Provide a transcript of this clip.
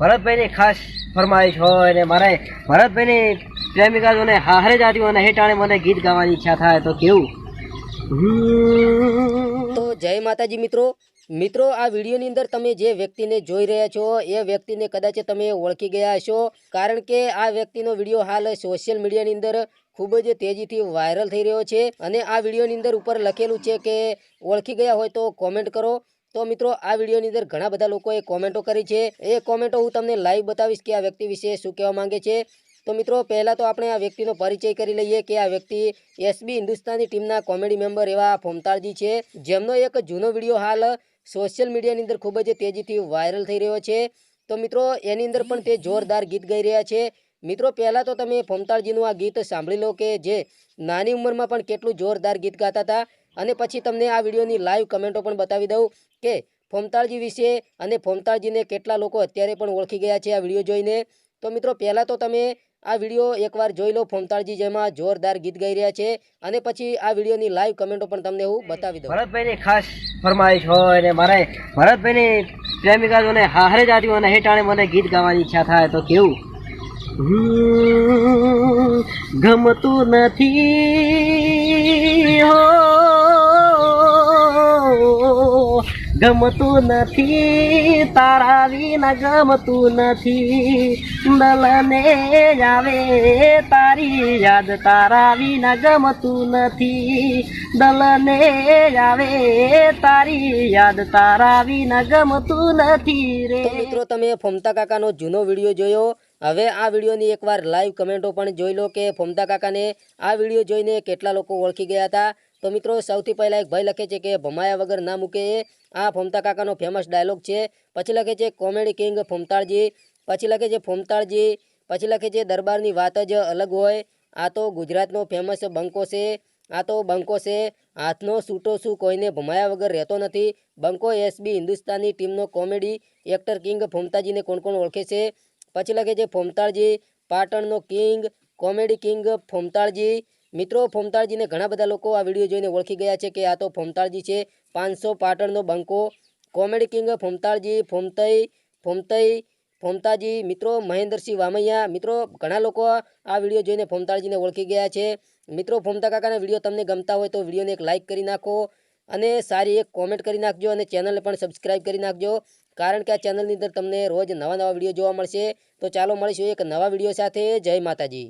ભરતભાઈની ખાસ ફરમાઈશ હોય અને મારે ભરતભાઈની પ્રેમિકાઓને હારે જાતી અને હેટાણે મને ગીત ગાવાની ઈચ્છા થાય તો કેવું? તો જય માતાજી મિત્રો. મિત્રો આ વિડીયોની અંદર તમે જે વ્યક્તિને જોઈ રહ્યા છો એ વ્યક્તિને કદાચ તમે ઓળખી ગયા હશો કારણ કે આ વ્યક્તિનો વીડિયો હાલ સોશિયલ મીડિયાની અંદર ખૂબ જ તેજીથી વાયરલ થઈ રહ્યો છે. અને આ વિડીયોની અંદર ઉપર લખેલું છે કે ઓળખી ગયા હોય તો કોમેન્ટ કરો. તો મિત્રો, આ વિડીયોની અંદર ઘણા બધા લોકોએ કોમેન્ટો કરી છે. એ કોમેન્ટો હું તમને લાઈવ બતાવીશ કે આ વ્યક્તિ વિશે શું કહેવા માંગે છે. તો મિત્રો, પહેલાં તો આપણે આ વ્યક્તિનો પરિચય કરી લઈએ કે આ વ્યક્તિ એસબી હિન્દુસ્તાની ટીમના કોમેડી મેમ્બર એવા ફોમતાળજી છે. જેમનો એક જૂનો વીડિયો હાલ સોશિયલ મીડિયાની અંદર ખૂબ જ તેજીથી વાયરલ થઈ રહ્યો છે. તો મિત્રો, એની અંદર પણ તે જોરદાર ગીત ગાઈ રહ્યા છે. મિત્રો, પહેલાં તો તમે ફોમતાળજીનું આ ગીત સાંભળી લો કે જે નાની ઉંમરમાં પણ કેટલું જોરદાર ગીત ગાતા હતા. અને પછી તમને આ વિડીયોની લાઈવ કમેન્ટો પણ બતાવી દઉં કે ફોમતાળજી વિશે અને ફોમતાળજીને કેટલા લોકો અત્યારે પણ ઓળખી ગયા છે આ વીડિયો જોઈને. તો મિત્રો, પહેલાં તો તમે આ વીડિયો એકવાર જોઈ લો ફોમતાળજી જેમાં જોરદાર ગીત ગાઈ રહ્યા છે અને પછી આ વિડીયોની લાઈવ કમેન્ટો પણ તમને હું બતાવી દઉં. ભરતભાઈની ખાસ ફરમાઈશ હોય અને મારે ભરતભાઈની પ્રેમિકાઓને હારે જાતી અને હેટાણે મને ગીત ગાવાની ઈચ્છા થાય તો કેવું? ગમતું નથી હો. ગમતું નથી, તારા વિના ગમતું નથી. દલને આવે તારી યાદ, તારા વિના ગમતું નથી. દલને આવે તારી યાદ, તારા વિના ગમતું નથી રે. મિત્રો, તમે ફોમતા કાકાનો જૂનો વીડિયો જોયો? હવે આ વિડીયોની એકવાર લાઈવ કમેન્ટો પણ જોઈ લો કે ફોમતા કાકાને આ વીડિયો જોઈને કેટલા લોકો ઓળખી ગયા હતા? તો મિત્રો, સૌથી પહેલાં એક ભાઈ લખે છે કે ભમાયા વગર ના મૂકે. એ આ ફોમતા કાકાનો ફેમસ ડાયલોગ છે. પછી લખે છે કોમેડી કિંગ ફોમતાળજી. પછી લખે છે, ફોમતાળજી. પછી લખે છે, દરબારની વાત જ અલગ હોય. આ તો ગુજરાતનો ફેમસ બંકો છે. આ તો બંકો છે. હાથનો સૂટો શું કોઈને ભમાયા વગર રહેતો નથી. બંકો એસબી હિન્દુસ્તાની ટીમનો કોમેડી એક્ટર કિંગ ફોમતાજીને કોણ કોણ ઓળખે છે? પછી લખે છે, ફોમતાળજી. પાટણનો કિંગ કોમેડી કિંગ ફોમતાળજી. મિત્રો, ફોમતાળજીને ઘણા બધા લોકો આ વીડિયો જોઈને ઓળખી ગયા છે કે આ તો ફોમતાળજી છે. પાંચસો પાટણનો બંકો. કોમેડી કિંગ ફોમતાળજી, ફોમતઈ ફોમતઈ, ફોમતાજી, મિત્રો, મહેન્દ્રસિંહ વામૈયા. મિત્રો, ઘણા લોકો આ વીડિયો જોઈને ફોમતાળજીને ઓળખી ગયા છે. મિત્રો, ફોમતા કાકાના વીડિયો તમને ગમતા હોય તો વિડીયોને એક લાઇક કરી નાખો અને સારી એક કોમેન્ટ કરી નાખજો અને ચેનલને પણ સબસ્ક્રાઇબ કરી નાખજો. કારણ કે આ ચેનલની અંદર તમને રોજ નવા નવા વીડિયો જોવા મળશે. તો ચાલો મળીશું એક નવા વીડિયો સાથે. જય માતાજી.